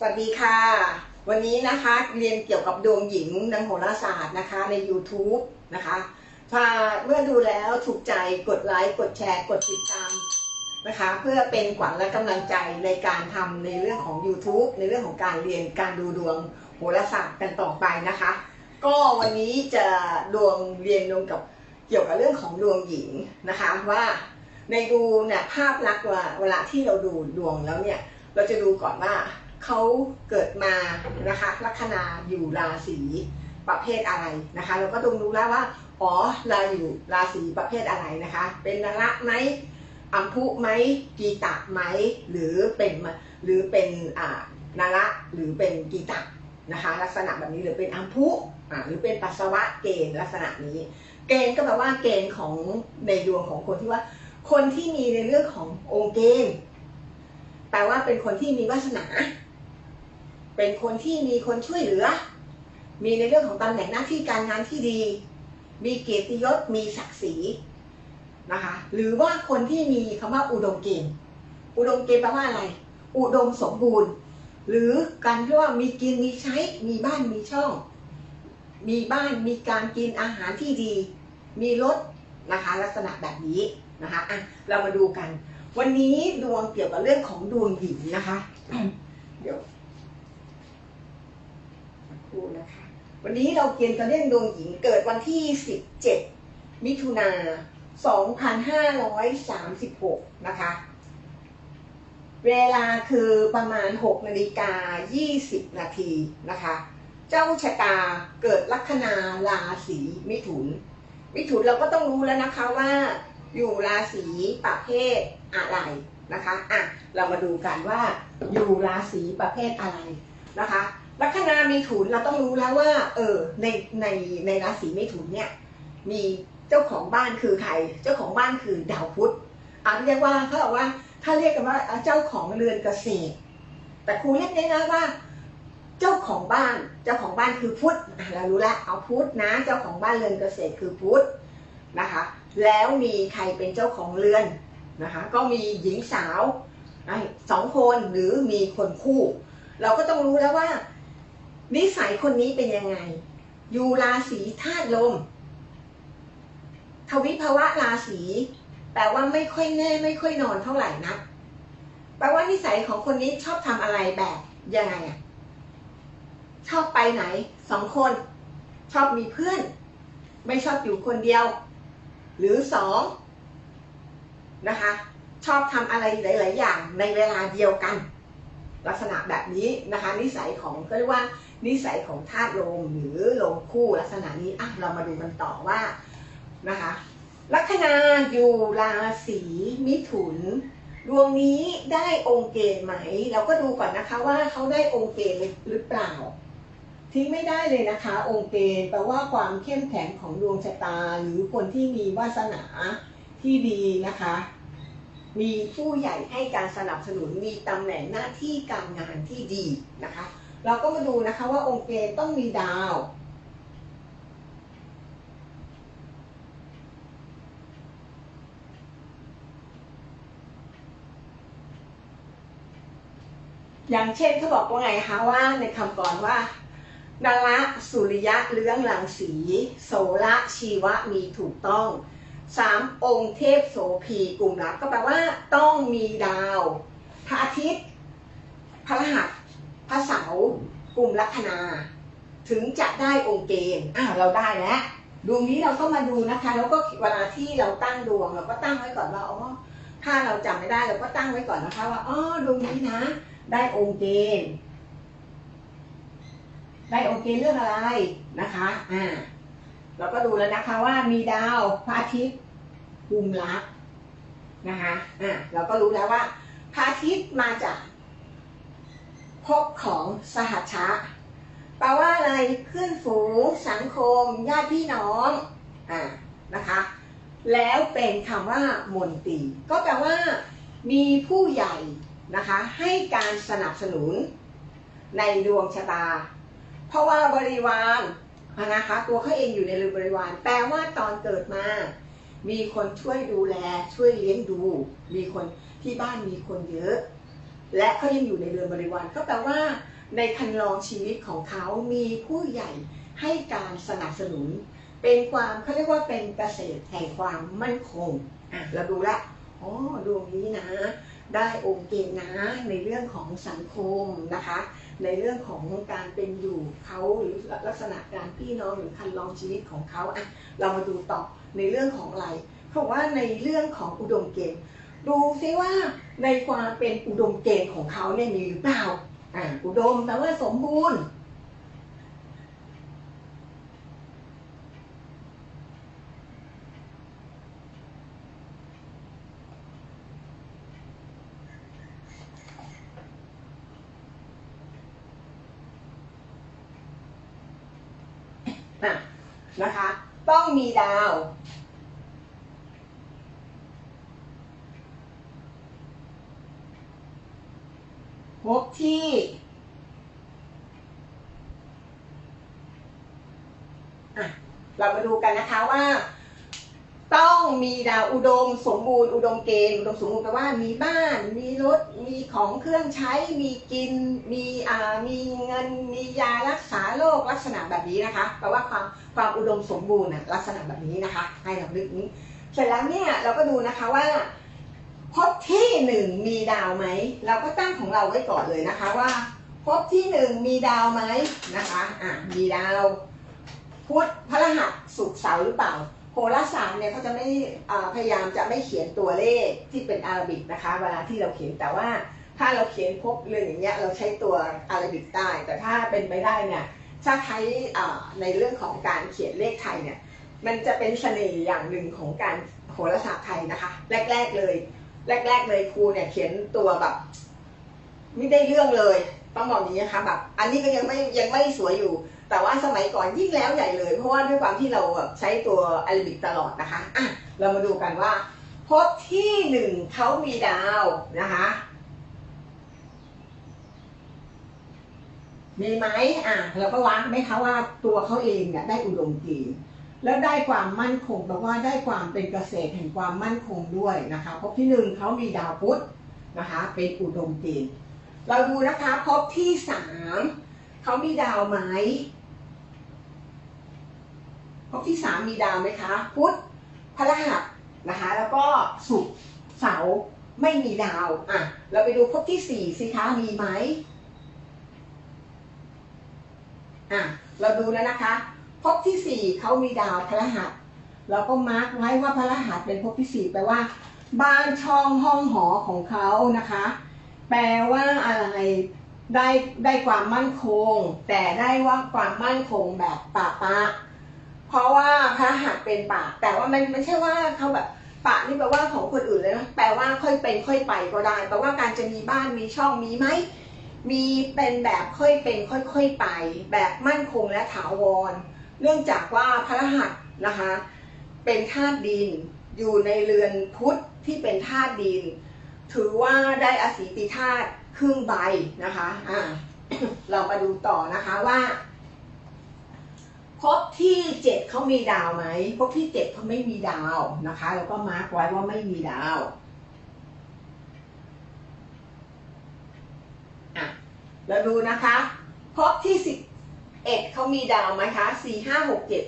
สวัสดีค่ะ วันนี้นะคะเรียนเกี่ยวกับดวงหญิงนังโหราศาสตร์นะคะใน YouTube นะคะ ถ้าเมื่อดูแล้วถูกใจกดไลค์กดแชร์กดติดตามนะคะ เพื่อเป็นขวัญและกำลังใจในการทำในเรื่องของ YouTube ในเรื่องของการเรียนการดูดวงโหราศาสตร์กันต่อไปนะคะ ก็วันนี้จะดวงเรียนดวงกับเกี่ยวกับเรื่องของดวงหญิงนะคะว่าในดูเนี่ยภาพลักษณ์เวลาที่เราดูดวงแล้วเนี่ย เราจะดูก่อนว่า เขาเกิดมานะคะลัคนาอยู่ราศีประเภทอะไรนะคะ เราก็ต้องรู้แล้วว่าอ๋อเราอยู่ราศีประเภทอะไรนะคะ เป็นนระไหมอัมพุไหมกีตะไหมหรือเป็นหรือเป็นอ่านระหรือเป็นกีตะนะคะลักษณะแบบนี้หรือเป็นอัมพุอ่าหรือเป็นปัสสาวะเกณฑ์ลักษณะนี้ เกณฑ์ก็แปลว่าเกณฑ์ของในดวงของคนที่ว่า คนที่มีในเรื่องขององค์เกณฑ์แปลว่าเป็นคนที่มีวาสนา เป็นคนที่มีคนช่วยเหลือ มีในเรื่องของตำแหน่งหน้าที่การงานที่ดี มีเกียรติยศมีศักดิ์ศรีนะคะหรือว่าคนที่มีคำว่าอุดมเกณฑ์อุดมเกณฑ์แปลว่าอะไร อุดมสมบูรณ์ หรือการที่ว่ามีกินมีใช้มีบ้านมีช่อง มีบ้านมีการกินอาหารที่ดี มีรถนะคะลักษณะแบบนี้นะคะอะเรามาดูกัน วันนี้ดวงเกี่ยวกับเรื่องของดวงหญิงนะคะ เดี๋ยวู่นะคะ วันนี้เราเกียวกับเรื่องดวงหญิงเกิดวันที่ 17 มิถุนา 2536 นะคะ เวลาคือประมาณ 6 นาฬิกา 20 นาทีนะคะ เจ้าชะตาเกิดลัคนาราศีมิถุน มิถุนเราก็ต้องรู้แล้วนะคะว่าอยู่ราศีประเภทอะไรนะคะ อะ เรามาดูกันว่าอยู่ราศีประเภทอะไรนะคะ ลัคนามีถุนเราต้องรู้แล้วว่า เออในในในราศีเมถุนเนี่ย มีเจ้าของบ้านคือใคร เจ้าของบ้านคือดาวพุธอะเรียกว่าเขาบอกว่าถ้าเรียกกันว่าเจ้าของเรือนเกษตร แต่ครูเรียกง่ายๆว่า เจ้าของบ้านเจ้าของบ้านคือพุธเรารู้แล้วเอาพุธนะ เจ้าของบ้านเรือนเกษตรคือพุธนะคะ แล้วมีใครเป็นเจ้าของเรือนนะคะ ก็มีหญิงสาวสองคนหรือมีคนคู่ เราก็ต้องรู้แล้วว่า นิสัยคนนี้เป็นยังไง อยู่ราศีธาตุลม ทวิภาวะราศีแปลว่าไม่ค่อยแน่ไม่ค่อยนอนเท่าไหร่นะแปลว่านิสัยของคนนี้ชอบทำอะไรแบบยังไงอะชอบไปไหนสองคน ชอบมีเพื่อน ไม่ชอบอยู่คนเดียว หรือสองนะคะ ชอบทำอะไรหลาย ๆ อย่างในเวลาเดียวกัน ลักษณะแบบนี้นะคะ นิสัยของก็เรียกว่า นิสัยของธาตุลมหรือลมคู่ลักษณะนี้อะเรามาดูกันต่อว่านะคะลัคนาอยู่ราศีมิถุน ดวงนี้ได้องค์เกณฑ์ไหม เราก็ดูก่อนนะคะว่าเขาได้องค์เกณฑ์หรือเปล่า ทิ้งไม่ได้เลยนะคะ องค์เกณฑ์แปลว่าความเข้มแข็งของดวงชะตา หรือคนที่มีวาสนาที่ดีนะคะ มีผู้ใหญ่ให้การสนับสนุนมีตำแหน่งหน้าที่การงานที่ดีนะคะ เราก็มาดูนะคะว่าองค์เกณฑ์ต้องมีดาว อย่างเช่นเขาบอกว่าไงคะว่าในคำก่อนว่านาระสุริยะเลื้องหลังสี โสระชีวะมีถูกต้องสามองค์เทพโสพีกลุ่มลับก็แปลว่าต้องมีดาวพระอาทิตย์พระรหัส พระเสาร์กลุ่มลัคนา ถึงจะได้องค์เกณฑ์อ้าวเราได้แล้วดวงนี้เราก็มาดูนะคะ แล้วก็เวลาที่เราตั้งดวงเราก็ตั้งไว้ก่อนว่าอ๋อถ้าเราจำไม่ได้เราก็ตั้งไว้ก่อนนะคะ ว่าอ๋อดวงนี้นะ ได้องค์เกณฑ์ได้องค์เกณฑ์เรื่องอะไรนะคะอ่าเราก็ดูแล้วนะคะว่ามีดาวพระอาทิตย์กุมรักนะคะอ่าเราก็รู้แล้วว่าพระอาทิตย์มาจาก ภพของสหัชะแปลว่าอะไรเพื่อนฝูง สังคม ญาติพี่น้องอ่านะคะ แล้วเป็นคำว่ามนตรีก็แปลว่า มีผู้ใหญ่นะคะ ให้การสนับสนุนในดวงชะตา เพราะว่าบริวารนะคะ ตัวเขาเองอยู่ในเรือบริวาร แปลว่าตอนเกิดมา มีคนช่วยดูแล ช่วยเลี้ยงดู มีคนที่บ้านมีคนเยอะ และเขายังอยู่ในเรือนบริวารก็แปลว่าในคันลองชีวิตของเขามีผู้ใหญ่ให้การสนับสนุน เป็นความเขาเรียกว่าเป็นเกษตรแห่งความมั่นคงอะเราดูละอ๋อดวงนี้นะ ได้องค์เกณฑ์นะในเรื่องของสังคมนะคะ ในเรื่องของการเป็นอยู่เขาหรือลักษณะการพี่น้องหรือคันลองชีวิตของเขาอะเรามาดูต่อในเรื่องของอะไรเขาบอกว่าในเรื่องของอุดมเกณฑ์ ดูซิว่าในความเป็นอุดมเกณฑ์ของเขาเนี่ยมีหรือเปล่าอ่าอุดมแปลว่าสมบูรณ์อะนะคะ ต้องมีดาว พบที่ อะ เรามาดูกันนะคะว่า ต้องมีดาวอุดมสมบูรณ์อุดมเกณฑ์อุดมสมบูรณ์แปลว่ามีบ้าน มีรถ มีของเครื่องใช้ มีกิน มีอ่ามีเงิน มียารักษาโรคลักษณะแบบนี้นะคะแปลว่าความความอุดมสมบูรณ์น่ะลักษณะแบบนี้นะคะ ให้เราลึกนี้เสร็จแล้วเนี่ยเราก็ดูนะคะว่าพบที่หนึ่งมีดาวไหม เราก็ตั้งของเราไว้ก่อนเลยนะคะว่าพบที่หนึ่งมีดาวไหมนะคะ อะ มีดาว พุธพฤหัสศุกเสาร์หรือเปล่าโหราศาสตร์เนี่ยเขาจะไม่พยายามจะไม่เขียนตัวเลขที่เป็นอารบิกนะคะ เวลาที่เราเขียนแต่ว่าถ้าเราเขียนพบเรื่องอย่างเงี้ยเราใช้ตัวอารบิกได้ แต่ถ้าเป็นไปได้เนี่ยถ้าใช้ในเรื่องของการเขียนเลขไทยเนี่ยมันจะเป็นเสน่ห์อย่างหนึ่งของการโหราศาสตร์ไทยนะคะ แรก ๆเลย แรก ๆ เลยครูเนี่ยเขียนตัวแบบ ไม่ได้เรื่องเลย ต้องบอกอย่างนี้นะคะแบบอันนี้ก็ยังไม่ยังไม่สวยอยู่ แต่ว่าสมัยก่อนยิ่งแล้วใหญ่เลย เพราะว่าด้วยความที่เราแบบใช้ตัวอาราบิกตลอดนะคะอะเรามาดูกันว่าพบที่หนึ่งเขามีดาวนะคะ มีไหมอะเราก็วัดไหมคะว่าตัวเขาเองเนี่ยได้อุดมเกณฑ์แล้วได้ความมั่นคงแปลว่าได้ความเป็นเกษตรแห่งความมั่นคงด้วยนะคะพบที่หนึ่งเขามีดาวพุธนะคะ เป็นอุดมเกณฑ์เราดูนะคะพบที่สามเขามีดาวไห มพบที่สามมีดาวไหมคะ พุธพฤหัสนะคะ แล้วก็ศุกร์เสาร์ไม่มีดาวอะเราไปดูพบที่สี่สิคะมีไหมอะเราดูแล้วนะคะภพที่สี่เขามีดาวพระหัสเราก็มาร์กไว้ว่าพระหัสเป็นภพที่สี่แปลว่า บ้านช่องห้องหอของเขานะคะ แปลว่าอะไรได้ได้ความมั่นคง แต่ได้ว่าความมั่นคงแบบปะปะ เพราะว่าพระหัสเป็นปาก แต่ว่ามันไม่ใช่ว่าเขาแบบปะนี่แปลว่าของคนอื่นเลยนะแปลว่าค่อยเป็นค่อยไปก็ได้แปลว่าการจะมีบ้านมีช่องมีไหมมีเป็นแบบค่อยเป็นค่อยๆไป แบบมั่นคงและถาวร เนื่องจากว่าพระรหัสนะคะเป็นธาตุดินอยู่ในเรือนพุทธที่เป็นธาตุดิน ถือว่าได้อสีติธาตุครึ่งใบนะคะอ่าเรามาดูต่อนะคะว่า ภพที่เจ็ดเขามีดาวไหมภพที่เจ็ดเขาไม่มีดาวนะคะแล้วก็มาร์กไว้ว่าไม่มีดาวอะแล้วดูนะคะภพที่สิบเอ็ดเขามีดาวไหมคะสี่ห้าหกเจ็ด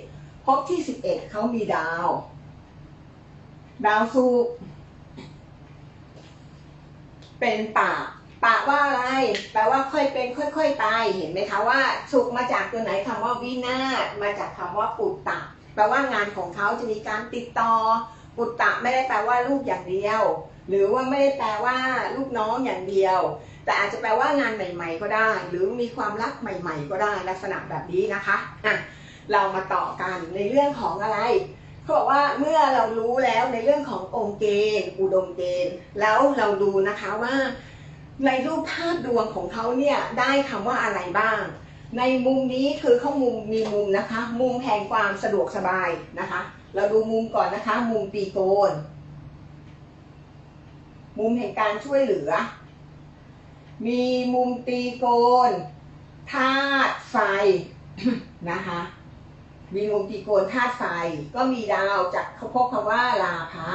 ภพที่สิบเอ็ดเขามีดาว ดาวศุกเป็นปาก ปากว่าอะไร แปลว่าค่อยเป็นค่อย ๆ ไป เห็นไหมคะว่าสุขมาจากตัวไหนคำว่าวินาศมาจากคำว่าปุตตะ แปลว่างานของเขาจะมีการติดต่อ ปุตตะไม่ได้แปลว่าลูกอย่างเดียว หรือว่าไม่ได้แปลว่าลูกน้องอย่างเดียว แต่อาจจะแปลว่างานใหม่ ๆ ก็ได้ หรือมีความรักใหม่ ๆ ก็ได้ลักษณะแบบนี้นะคะอะเรามาต่อกันในเรื่องของอะไรเขาบอกว่าเมื่อเรารู้แล้วในเรื่องขององค์เกณฑ์อุดมเกณฑ์แล้วเราดูนะคะว่า ในรูปภาพดวงของเขาเนี่ยได้คำว่าอะไรบ้าง ในมุมนี้คือเขามุมมีมุมนะคะ มุมแห่งความสะดวกสบายนะคะ เราดูมุมก่อนนะคะ มุมปีโกน มุมแห่งการช่วยเหลือ มีมุมตีโกนธาตุไฟนะคะมีมุมตีโกนธาตุไฟก็มีดาวจากเขาพบคำว่าลาภะ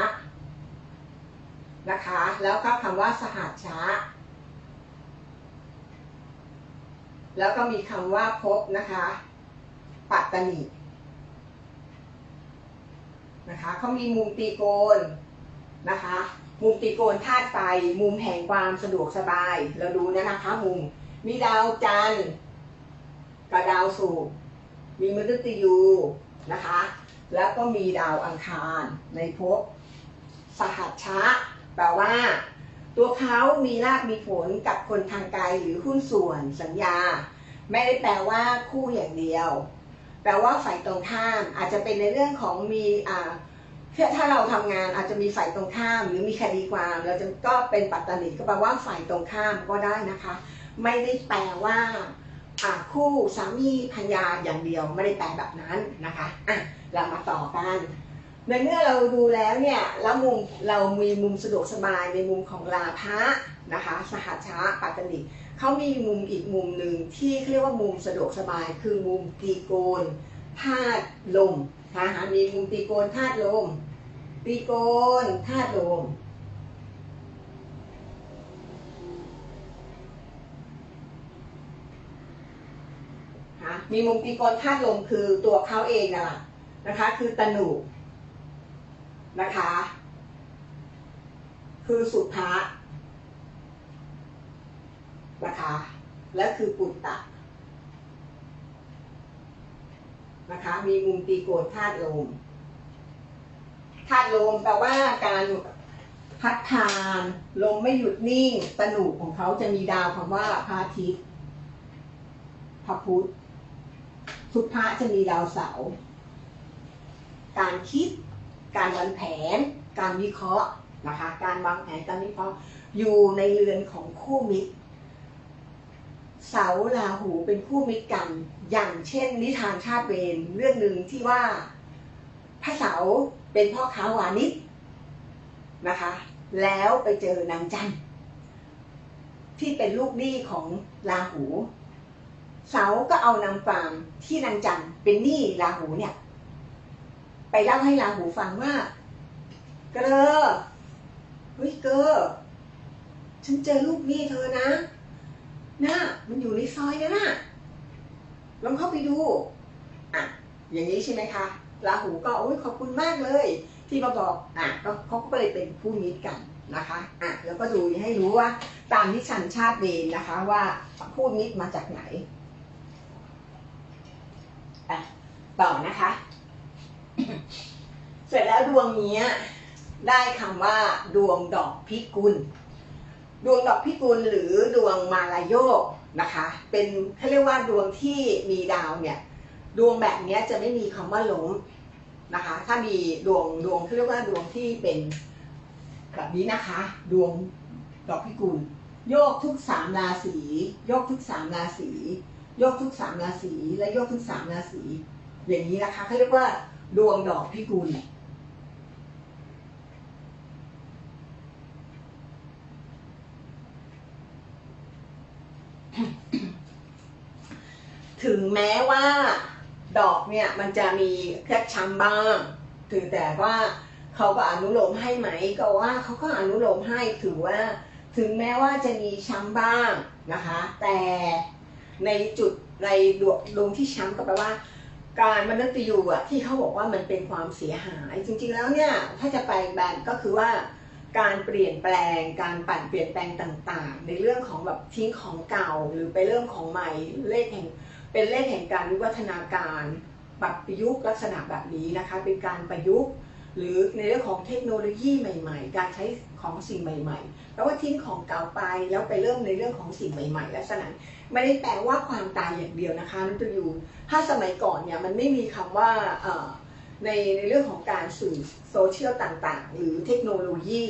นะคะ แล้วก็คำว่าสหัชชะ แล้วก็มีคำว่าพบนะคะปัตตนีนะคะเขามีมุมตีโกนนะคะมุมตีโกนธาตุไฟมุมแห่งความสะดวกสบาย เราดูนะนะคะมุมมีดาวจันทร์กับดาวศุกร์มีมฤตยูนะคะ แล้วก็มีดาวอังคารในภพสหัชชะแปลว่า ตัวเขามีรากมีผลกับคนทางไกลหรือหุ้นส่วนสัญญา ไม่ได้แปลว่าคู่อย่างเดียว แปลว่าฝ่ายตรงข้ามอาจจะเป็นในเรื่องของมีอ่าถ้าเราทำงานอาจจะมีฝ่ายตรงข้าม หรือมีคดีความเราจะก็เป็นปัตตานีก็แปลว่าฝ่ายตรงข้ามก็ได้นะคะ ไม่ได้แปลว่าอ่าคู่สามีภรรยาอย่างเดียวไม่ได้แปลแบบนั้นนะคะอะเรามาต่อกัน ในเมื่อเราดูแล้วเนี่ยแล้วมุมเรามีมุมสะดวกสบายในมุมของลาภะนะคะ สหัชชะปัตตนิเขามีมุมอีกมุมหนึ่งที่เขาเรียกว่ามุมสะดวกสบาย คือมุมตีโกนธาตุลมนะคะมีมุมตีโกนธาตุลมตีโกนธาตุลมนะคะมีมุมตีโกนธาตุลมคือตัวเขาเองน่ะนะคะ คือตนุ นะคะ คือสุภะนะคะ และคือปุตตะนะคะ มีมุมตีโกนธาตุลมธาตุลมแปลว่าการพัดพานลมไม่หยุดนิ่งตนุของเขาจะมีดาวคำว่าพระอาทิตย์พระพุธสุภะจะมีดาวเสาร์การคิด การวางแผน การวิเคราะห์นะคะ การวางแผนการวิเคราะห์อยู่ในเรือนของคู่มิตร เสาราหูเป็นคู่มิตรกัน อย่างเช่น นิทานชาติเวรเรื่องหนึ่งที่ว่าพระเสาเป็นพ่อค้าวานิชนะคะ แล้วไปเจอนางจันที่เป็นลูกหนี้ของราหู เสาก็เอานางฟางที่นางจันเป็นหนี้ราหูเนี่ย ไปเล่าให้ราหูฟังว่าเกลอเฮ้ยเกลอฉันเจอลูกหนี้เธอนะน่ะมันอยู่ในซอยนะน่ะลองเข้าไปดูอะอย่างนี้ใช่ไหมคะราหูก็โอ้ยขอบคุณมากเลย ที่มาบอกอะก็เขาก็เลยเป็นผู้มิตรกันนะคะอะแล้วก็ดูให้รู้ว่า ตามที่ชันชาติเดนนะคะว่าผู้มิตรมาจากไหนอะต่อนะคะ เสร็จแล้วดวงนี้ได้คำว่า ดวงดอกพิกุล ดวงดอกพิกุลหรือดวงมาลายโยกนะคะ เป็นเขาเรียกว่าดวงที่มีดาวเนี่ย ดวงแบบนี้จะไม่มีคำว่าล้มนะคะ ถ้ามีดวงดวงเขาเรียกว่าดวงที่เป็นแบบนี้นะคะ ดวงดอกพิกุล โยกทุกสามราศีโยกทุกสามราศีโยกทุกสามราศีและโยกทุกสามราศีอย่างนี้นะคะเขาเรียกว่า ดวงดอกพิกุลถึงแม้ว่าดอกเนี่ยมันจะมีแคบช้ำบ้างถึงแต่ว่าเขาก็อนุโลมให้ไหมก็ว่าเขาก็อนุโลมให้ถือว่า ถึงแม้ว่าจะมีช้ำบ้างนะคะ แต่ในจุดในดวงดวงที่ช้ำก็แปลว่า การมนุษย์ยูอะที่เขาบอกว่ามันเป็นความเสียหาย จริงๆแล้วเนี่ยถ้าจะไปแบนก็คือว่าการเปลี่ยนแปลง การปั่นเปลี่ยนแปลงต่างๆ ในเรื่องของแบบทิ้งของเก่าหรือไปเรื่องของใหม่เลขแห่งเป็นเลขแห่งการวิวัฒนาการปรับประยุกต์ลักษณะแบบนี้นะคะ เป็นการประยุกต์ หรือในเรื่องของเทคโนโลยีใหม่ ๆ การใช้ ของสิ่งใหม่ๆแปลว่าทิ้งของเก่าไปแล้วไปเริ่มในเรื่องของสิ่งใหม่ๆลักษณะไม่ได้แปลว่าความตายอย่างเดียวนะคะนุตยูถ้าสมัยก่อนเนี่ยมันไม่มีคำว่าในในเรื่องของการสื่อโซเชียลต่างๆ หรือเทคโนโลยี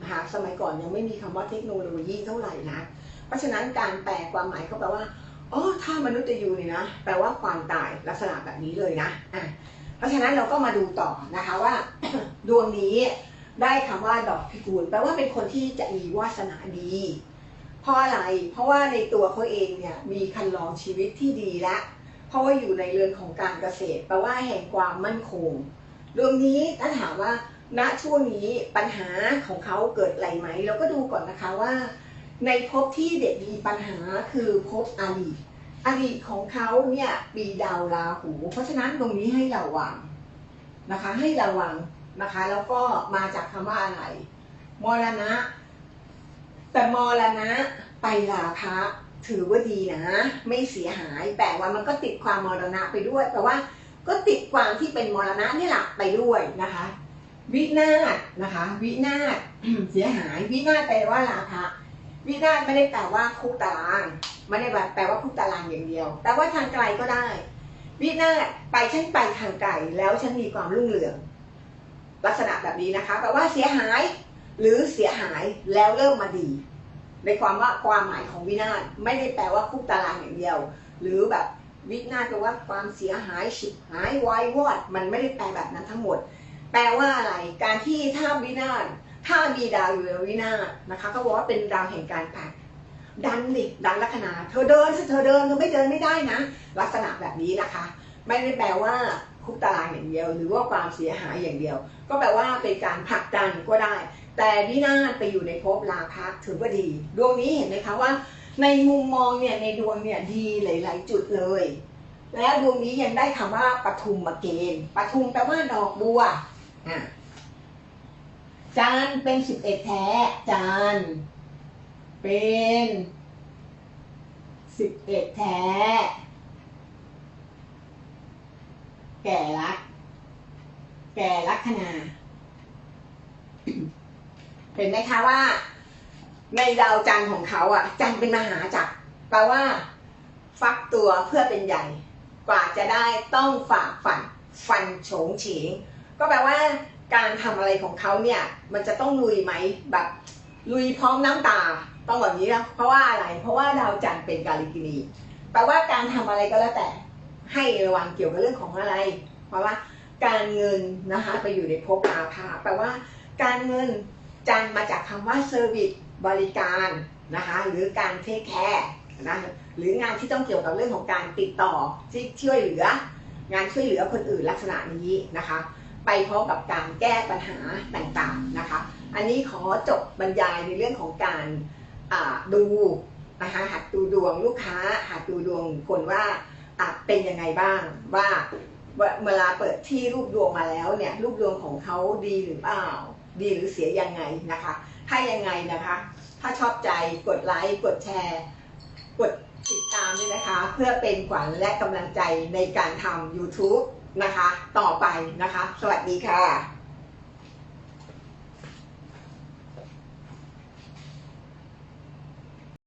นะคะสมัยก่อนยังไม่มีคำว่าเทคโนโลยีเท่าไหร่นะเพราะฉะนั้นการแปลความหมายเขาแปลว่าอ๋อถ้ามนุษย์ยูเนี่ยนะแปลว่าความตายลักษณะแบบนี้เลยนะอะเพราะฉะนั้นเราก็มาดูต่อนะคะว่า ดวงนี้ ได้คำว่าดอกพิกุลแปลว่าเป็นคนที่จะมีวาสนาดีเพราะอะไร เพราะว่าในตัวเขาเองเนี่ยมีคันลองชีวิตที่ดีและ เพราะว่าอยู่ในเรือนของการเกษตรแปลว่าแห่งความมั่นคงดวงนี้ถ้าถามว่าณช่วงนี้ปัญหาของเขาเกิดอะไรไหม เราก็ดูก่อนนะคะว่า ในภพที่เด็กมีปัญหาคือภพอาลีอดีตของเขาเนี่ยปีดาวราหู เพราะฉะนั้นตรงนี้ให้ระวังนะคะ ให้ระวัง นะคะ แล้วก็มาจากคำว่าอะไร มรณะ แต่มรณะไปลาภะถือว่าดีนะ ไม่เสียหายแต่ว่ามันก็ติดความมรณะไปด้วยแต่ว่าก็ติดความที่เป็นมรณะนี่แหละไปด้วยนะคะ วินาศนะคะ วินาศเสียหาย วินาศแปลว่าลาภะวินาศไม่ได้แปลว่าคุกตารางไม่ได้แบบแปลว่าคุกตารางอย่างเดียว แต่ว่าทางไกลก็ได้ วินาศไปฉันไปทางไกลแล้วฉันมีความรุ่งเรือง ลักษณะแบบนี้นะคะแปลว่าเสียหายหรือเสียหายแล้วเริ่มมาดี ในความว่าความหมายของวินาศไม่ได้แปลว่าคุกตารางอย่างเดียว หรือแบบวินาศแปลว่าความเสียหายฉิบหายวายวอด มันไม่ได้แปลแบบนั้นทั้งหมด แปลว่าอะไรการที่ถ้าวินาศถ้ามีดาวอยู่ในวินาศนะคะก็บอกว่าเป็นดาวแห่งการผลักดันดิดันลัคนา เธอเดินเธอเดินเธอไม่เดินไม่ได้นะ ลักษณะแบบนี้นะคะ ไม่ได้แปลว่า คุกตารางอย่างเดียว หรือว่าความเสียหายอย่างเดียว ก็แปลว่าเป็นการผลักดันก็ได้ แต่วินาศไปอยู่ในภพลาภะถือว่าดี ดวงนี้เห็นไหมคะว่า ในมุมมองเนี่ยในดวงเนี่ยดีหลาย ๆ จุดเลย แล้วดวงนี้ยังได้คำว่าปทุมมาเกณฑ์ปทุมแปลว่าดอกบัวอะจันเป็นสิบเอ็ดแท้จันเป็นสิบเอ็ดแท้ แก่รัก แก่ลัคนา เห็นไหมคะว่า ในดาวจันทร์ของเขาอะ จันทร์เป็นมหาจักรแปลว่า ฟักตัวเพื่อเป็นใหญ่ กว่าจะได้ต้องฝ่าฟัน ฟันโฉงเฉงก็แปลว่า การทำอะไรของเขาเนี่ย มันจะต้องลุยไหมแบบ ลุยพร้อมน้ำตาต้องแบบนี้นะเพราะว่าอะไร เพราะว่าดาวจันทร์เป็นกาลิกินีแปลว่าการทำอะไรก็แล้วแต่ ให้ระวังเกี่ยวกับเรื่องของอะไร เพราะว่าการเงินนะคะไปอยู่ในภพอาภาแปลว่า การเงินจันมาจากคำว่าเซอร์วิสบริการนะคะหรือการเทคแคร์นะหรืองานที่ต้องเกี่ยวกับเรื่องของการติดต่อที่ช่วยเหลือ งานช่วยเหลือคนอื่นลักษณะนี้นะคะ ไปพร้อมกับการแก้ปัญหาต่างๆนะคะ อันนี้ขอจบบรรยายในเรื่องของการดูนะคะหัดดูดวงลูกค้าหัดดูดวงคนว่า อะเป็นยังไงบ้างว่าเวลาเปิดที่รูปดวงมาแล้วเนี่ยรูปดวงของเขาดีหรือเปล่า ดีหรือเสียยังไงนะคะ ถ้ายังไงนะคะ ถ้าชอบใจกดไลค์กดแชร์ กดติดตามด้วยนะคะ เพื่อเป็นขวัญและกำลังใจในการทำ YouTube นะคะ ต่อไปนะคะ สวัสดีค่ะ